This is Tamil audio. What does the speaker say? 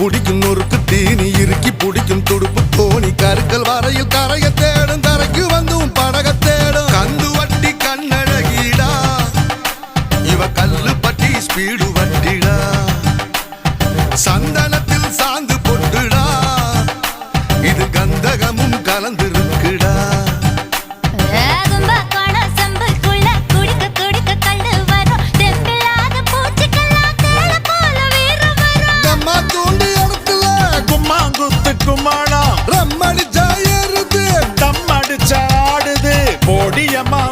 பிடிக்கும் நொறுக்கு தீனி இறுக்கி பிடிக்கும் துடுப்பு தோணி கருக்கல் வரையில் கரைய தேடும் கரைக்கு வந்தும் படக தேடும். கந்து வட்டி கண்ணழகிடா இவ கல்லு பட்டி ஸ்பீடு வட்டிடா. சந்தனத்தில் சாந்து பொட்டுடா இது கந்தகமும் கலந்திருக்குடா. குத்து குமாளம் ரம்மடிச்சா ஏறுது. தம் அடிச்சா ஆடுது. போடியம்மா